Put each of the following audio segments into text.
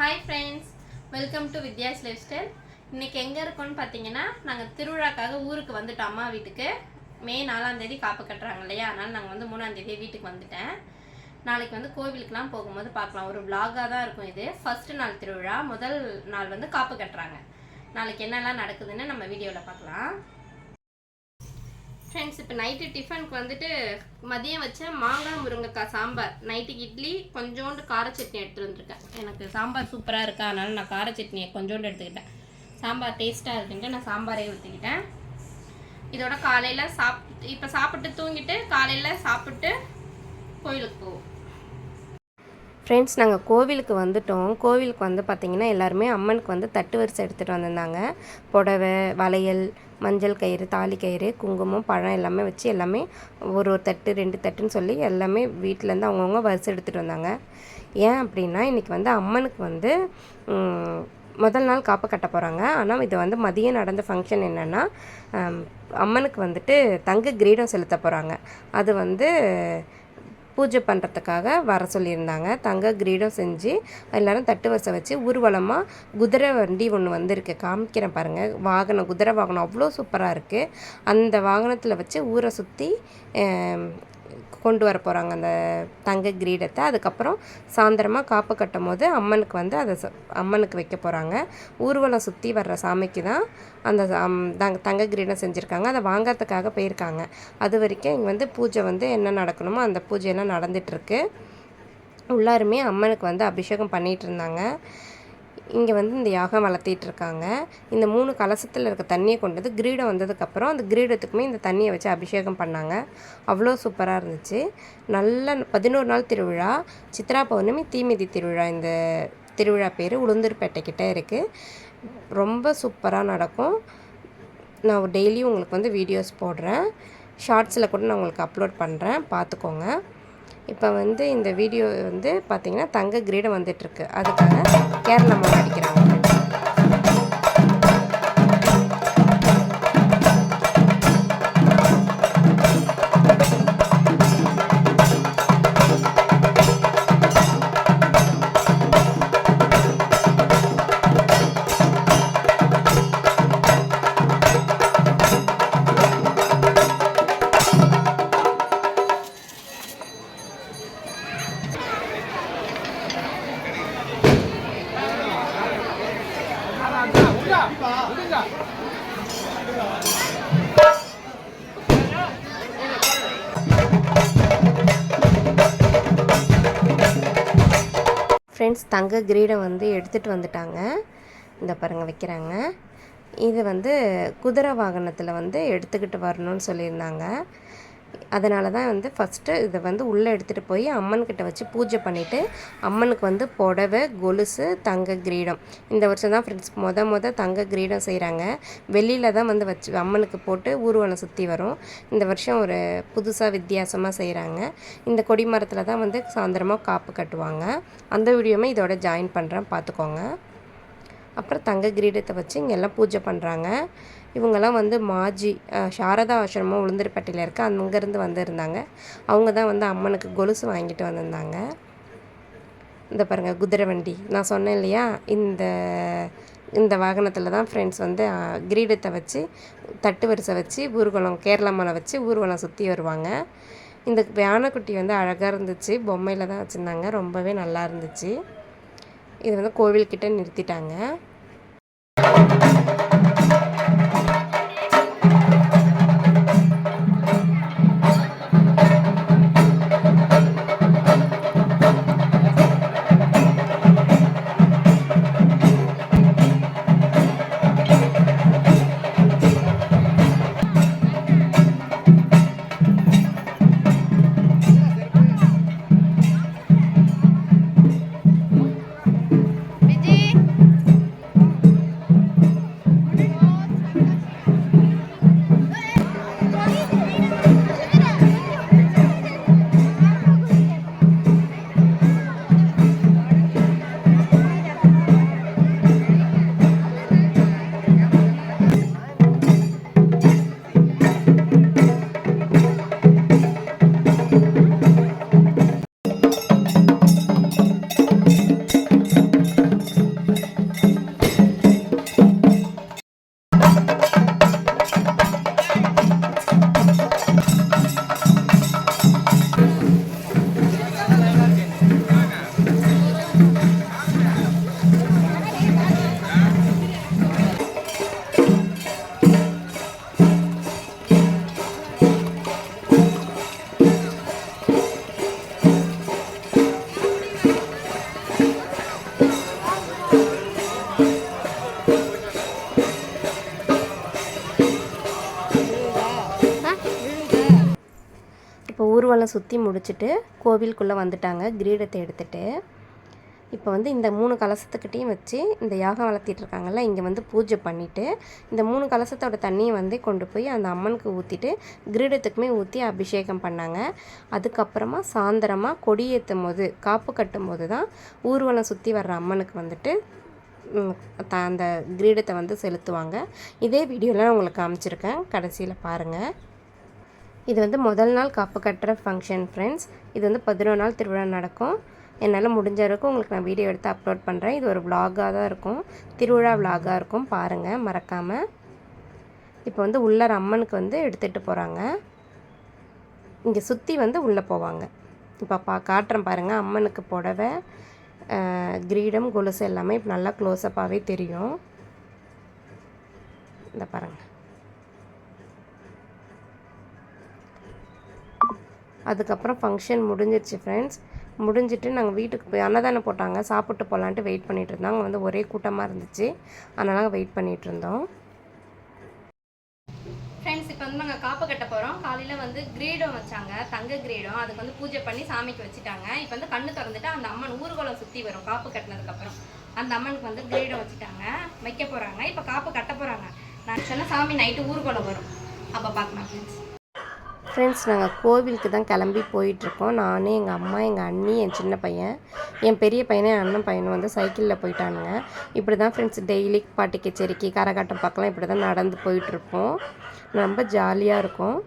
Hi friends welcome to Vidya's lifestyle இன்றைக்கி எங்கே இருக்கோம்னு பார்த்தீங்கன்னா நாங்கள் திருவிழாக்காக ஊருக்கு வந்துட்டோம் அம்மா வீட்டுக்கு. மே நாலாந்தேதி காப்பு கட்டுறாங்க இல்லையா? அதனால் நாங்கள் வந்து மூணாந்தேதியே வீட்டுக்கு வந்துட்டேன். நாளைக்கு வந்து கோவிலுக்குலாம் போகும்போது பார்க்கலாம் ஒரு vlog-ஆ தான் இருக்கும் இது. ஃபஸ்ட்டு நாள் திருவிழா. முதல் நாள் வந்து காப்பு கட்டுறாங்க. நாளைக்கு என்னெல்லாம் நடக்குதுன்னு நம்ம வீடியோவில் பார்க்கலாம் ஃப்ரெண்ட்ஸ் இப்போ நைட்டு டிஃபனுக்கு வந்துட்டு மதியம் வச்ச மாங்காய் முருங்கைக்காய் சாம்பார். நைட்டுக்கு இட்லி கொஞ்சோண்டு கார சட்னி எடுத்துட்டு வந்திருக்கேன். எனக்கு சாம்பார் சூப்பராக இருக்கா? அதனால நான் கார சட்னியை கொஞ்சோண்டு எடுத்துக்கிட்டேன். சாம்பார் டேஸ்ட்டாக இருக்குன்ட்டு நான் சாம்பாரே ஊற்றிக்கிட்டேன் இதோட காலையில் சாப் இப்போ சாப்பிட்டு தூங்கிட்டு காலையில் சாப்பிட்டு கோயிலுக்கு போவோம். ஃப்ரெண்ட்ஸ் நாங்கள் கோவிலுக்கு வந்துட்டோம். கோவிலுக்கு வந்து பார்த்திங்கன்னா எல்லாருமே அம்மனுக்கு வந்து தட்டு வரிசை எடுத்துகிட்டு வந்திருந்தாங்க. புடவை வளையல் மஞ்சள் கயிறு தாலி கயிறு குங்குமம் பழம் எல்லாமே வச்சு எல்லாமே ஒரு ஒரு தட்டு ரெண்டு தட்டுன்னு சொல்லி எல்லாமே வீட்டிலேருந்து அவங்கவுங்க வரிசை எடுத்துகிட்டு வந்தாங்க. ஏன் அப்படின்னா இன்றைக்கி வந்து அம்மனுக்கு வந்து முதல் நாள் காப்பு கட்ட போகிறாங்க ஆனால் இது வந்து மதியம் நடந்த ஃபங்க்ஷன் என்னென்னா அம்மனுக்கு வந்துட்டு தங்க கிரீடம் செலுத்த போகிறாங்க அது வந்து பூஜை பண்ணுறதுக்காக வர சொல்லியிருந்தாங்க. தங்க கிரீடம் செஞ்சு எல்லோரும் தட்டு வரிசை வச்சு ஊர்வலமாக குதிரை வண்டி ஒன்று வந்திருக்கு. காமிக்கிறேன் பாருங்கள் வாகனம் குதிரை வாகனம் அவ்வளோ சூப்பராக இருக்குது அந்த வாகனத்தில் வச்சு ஊரை சுற்றி கொண்டு வர போகிறாங்க அந்த தங்க கிரீடத்தை. அதுக்கப்புறம் சாயந்தரமாக காப்பு கட்டும் போது அம்மனுக்கு வந்து அதை ச- அம்மனுக்கு வைக்க போகிறாங்க ஊர்வலம் சுற்றி வர்ற சாமிக்கு தான் அந்த அம், தங்க தங்க கிரீடம் செஞ்சுருக்காங்க. அதை வாங்கறதுக்காக போயிருக்காங்க. அது வரைக்கும் இங்கே வந்து பூஜை வந்து என்ன நடக்கணுமோ அந்த பூஜையெல்லாம் நடந்துகிட்ருக்கு உள்ளாருமே அம்மனுக்கு வந்து அபிஷேகம் பண்ணிகிட்டு இருந்தாங்க. இங்கே வந்து இந்த யாகம் வளர்த்திட்டு இருக்காங்க இந்த மூணு கலசத்தில் இருக்க தண்ணியை கொண்டு வந்து கிரீடம் வந்ததுக்கப்புறம் அந்த கிரீடத்துக்குமே இந்த தண்ணியை வச்சு அபிஷேகம் பண்ணாங்க. அவ்வளோ சூப்பராக இருந்துச்சு. நல்ல பதினோரு நாள் திருவிழா. சித்ரா பௌர்ணமி தீமிதி திருவிழா. இந்த திருவிழா பேர் உளுந்தூர்பேட்டை கிட்டே இருக்குது ரொம்ப சூப்பராக நடக்கும். நான் டெய்லியும் உங்களுக்கு வந்து வீடியோஸ் போடுறேன். ஷார்ட்ஸில் கூட நான் உங்களுக்கு அப்லோட் பண்ணுறேன் பார்த்துக்கோங்க. இப்போ வந்து இந்த வீடியோ வந்து பார்த்தீங்கன்னா தங்க கிரீடம் வந்துட்டுருக்கு. அதுக்காக கேரளா மாவு அடிக்கிறாங்க ஃப்ரெண்ட்ஸ் தங்க கிரீடம் வந்து எடுத்துகிட்டு வந்துட்டாங்க. இந்த பாருங்க வைக்கிறாங்க. இது வந்து குதிரை வாகனத்தில் வந்து எடுத்துக்கிட்டு வரணும்னு சொல்லியிருந்தாங்க. அதனால தான் வந்து ஃபஸ்ட்டு இதை வந்து உள்ளே எடுத்துகிட்டு போய் அம்மன்கிட்ட வச்சு பூஜை பண்ணிவிட்டு அம்மனுக்கு வந்து புடவை கொலுசு தங்க கிரீடம். இந்த வருஷம் தான் ஃப்ரெண்ட்ஸ் மொத மொத தங்க கிரீடம் செய்கிறாங்க வெளியில் தான் வந்து வச்சு அம்மனுக்கு போட்டு ஊர்வலம் சுற்றி வரும். இந்த வருஷம் ஒரு புதுசாக வித்தியாசமாக செய்கிறாங்க இந்த கொடி மரத்தில் தான் வந்து சாயந்தரமாக காப்பு கட்டுவாங்க. அந்த வீடியோமே இதோட ஜாயின் பண்ணுறேன் பார்த்துக்கோங்க அப்புறம் தங்க கிரீடத்தை வச்சு இங்கே எல்லாம் பூஜை பண்ணுறாங்க இவங்கெல்லாம் வந்து மாஜி சாரதா ஆசிரமம் உளுந்தூர்பேட்டையில் இருக்க. அங்கேருந்து வந்திருந்தாங்க. அவங்க தான் வந்து அம்மனுக்கு கொலுசு வாங்கிட்டு வந்திருந்தாங்க. இந்த பாருங்கள் குதிரை வண்டி. நான் சொன்னேன் இல்லையா? இந்த இந்த வாகனத்தில் தான் ஃப்ரெண்ட்ஸ் வந்து கிரீடத்தை வச்சு தட்டு வரிசை வச்சு ஊர்வலம் கேரளா மலை வச்சு ஊர்வலம் சுற்றி வருவாங்க. இந்த யானைக்குட்டி வந்து அழகாக இருந்துச்சு. பொம்மையில் தான் வச்சுருந்தாங்க. ரொம்பவே நல்லா இருந்துச்சு. இது வந்து கோவில்கிட்ட நிறுத்திட்டாங்க. ஊர்வலம் சுற்றி முடிச்சுட்டு கோவிலுக்குள்ளே வந்துட்டாங்க. கிரீடத்தை எடுத்துகிட்டு இப்போ வந்து இந்த மூணு கலசத்துக்கிட்டேயும் வச்சு இந்த யாகம் வளர்த்திட்டு இருக்காங்கல்ல இங்கே வந்து பூஜை பண்ணிவிட்டு இந்த மூணு கலசத்தோட தண்ணியை வந்து கொண்டு போய் அந்த அம்மனுக்கு ஊற்றிட்டு கிரீடத்துக்குமே ஊற்றி அபிஷேகம் பண்ணாங்க. அதுக்கப்புறமா சாயந்தரமாக கொடியேற்றும் போது காப்பு கட்டும் போது தான் ஊர்வலம் சுற்றி வர்ற அம்மனுக்கு வந்துட்டு த- அந்த கிரீடத்தை வந்து செலுத்துவாங்க. இதே வீடியோலாம் உங்களுக்கு காமிச்சிருக்கேன். கடைசியில் பாருங்கள் இது வந்து முதல் நாள் காப்பு கட்டுற ஃபங்க்ஷன் ஃப்ரெண்ட்ஸ் இது வந்து பதினொரு நாள் திருவிழா நடக்கும். என்னால் முடிஞ்ச வரைக்கும் உங்களுக்கு நான் வீடியோ எடுத்து அப்லோட் பண்ணுறேன் இது ஒரு விலாகாக தான் இருக்கும். திருவிழா விலாகாக இருக்கும். பாருங்கள் மறக்காமல் இப்போ வந்து உள்ளார் அம்மனுக்கு வந்து எடுத்துகிட்டு போகிறாங்க இங்கே சுற்றி வந்து உள்ளே போவாங்க. இப்போ பா காட்டுறேன் பாருங்கள் அம்மனுக்கு புடவை கிரீடம் கொலுசு எல்லாமே இப்போ நல்லா க்ளோஸ்அப்பாகவே தெரியும். இந்த பாருங்கள் அதுக்கப்புறம் ஃபங்க்ஷன் முடிஞ்சிருச்சு ஃப்ரெண்ட்ஸ் முடிஞ்சிட்டு நாங்கள் வீட்டுக்கு போய் அன்னதானம் போட்டாங்க. சாப்பிட்டு போகலான்ட்டு வெயிட் பண்ணிகிட்டு இருந்தோம். அங்கே வந்து ஒரே கூட்டமாக இருந்துச்சு. அதனால் நாங்கள் வெயிட் பண்ணிகிட்டு இருந்தோம். ஃப்ரெண்ட்ஸ் இப்போ வந்து நாங்கள் காப்பு கட்ட போகிறோம் காலையில் வந்து கிரீடம் வச்சாங்க. தங்க கிரீடம். அதுக்கு வந்து பூஜை பண்ணி சாமிக்கு வச்சுட்டாங்க. இப்போ வந்து கண்ணு திறந்துட்டு அந்த அம்மன் ஊர்வலம் சுற்றி வரும் காப்பு கட்டினதுக்கப்புறம் அந்த அம்மனுக்கு வந்து கிரீடம் வச்சுட்டாங்க. வைக்க போகிறாங்க இப்போ காப்பு கட்ட போகிறாங்க நான் சொன்னால் சாமி நைட்டு ஊர்வலம் வரும். அப்போ பார்க்கலாம் ஃப்ரெண்ட்ஸ் ஃப்ரெண்ட்ஸ் நாங்கள் கோவிலுக்கு தான் கிளம்பி போயிட்டுருக்கோம். நான் எங்கள் அம்மா எங்கள் அண்ணி என் சின்ன பையன். என் பெரிய பையனும் என் அண்ணன் பையனும் வந்து சைக்கிளில் போயிட்டானுங்க. இப்படி தான் ஃப்ரெண்ட்ஸ் டெய்லி பாட்டு கச்சேரிக்கு கரகாட்டம் பார்க்கலாம் இப்படி தான் நடந்து போயிட்டுருப்போம். ரொம்ப ஜாலியாக இருக்கும்.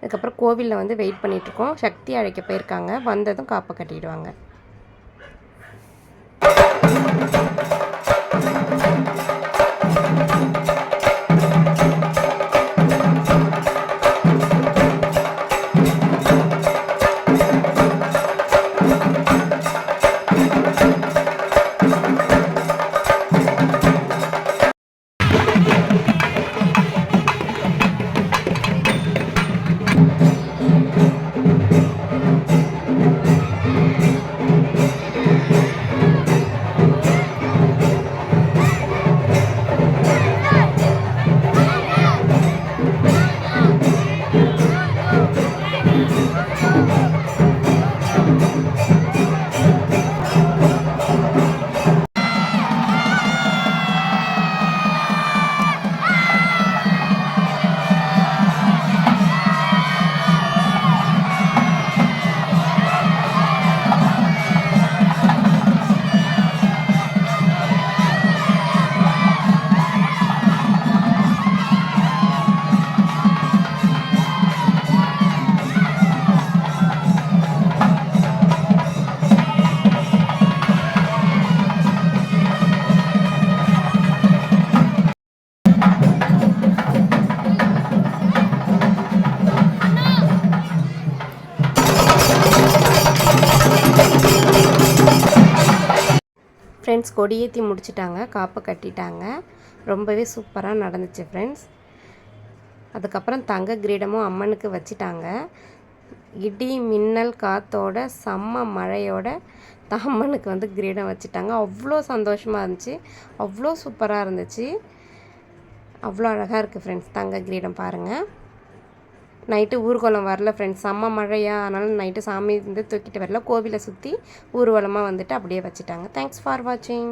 அதுக்கப்புறம் கோவிலில் வந்து வெயிட் பண்ணிகிட்ருக்கோம் சக்தி அழைக்க போயிருக்காங்க. வந்ததும் காப்பை கட்டிடுவாங்க. ஃப்ரெண்ட்ஸ் கொடியேற்றி முடிச்சிட்டாங்க காப்பு கட்டிட்டாங்க. ரொம்பவே சூப்பராக நடந்துச்சு ஃப்ரெண்ட்ஸ் அதுக்கப்புறம் தங்க கிரீடமும் அம்மனுக்கு வச்சிட்டாங்க. இடி மின்னல் காத்தோட செம்ம மழையோட த- அம்மனுக்கு வந்து கிரீடம் வச்சிட்டாங்க. அவ்வளோ சந்தோஷமாக இருந்துச்சு. அவ்வளோ சூப்பராக இருந்துச்சு. அவ்வளோ அழகாக இருக்குது ஃப்ரெண்ட்ஸ் தங்க கிரீடம் பாருங்கள் நைட்டு ஊர்வலம் வரல ஃப்ரெண்ட்ஸ் செம்ம மழையா? அதனால் நைட்டு சாமி வந்து தூக்கிட்டு வரல. கோவிலை சுற்றி ஊர்வலமாக வந்துட்டு அப்படியே வச்சுட்டாங்க. தேங்க்ஸ் ஃபார் வாட்சிங்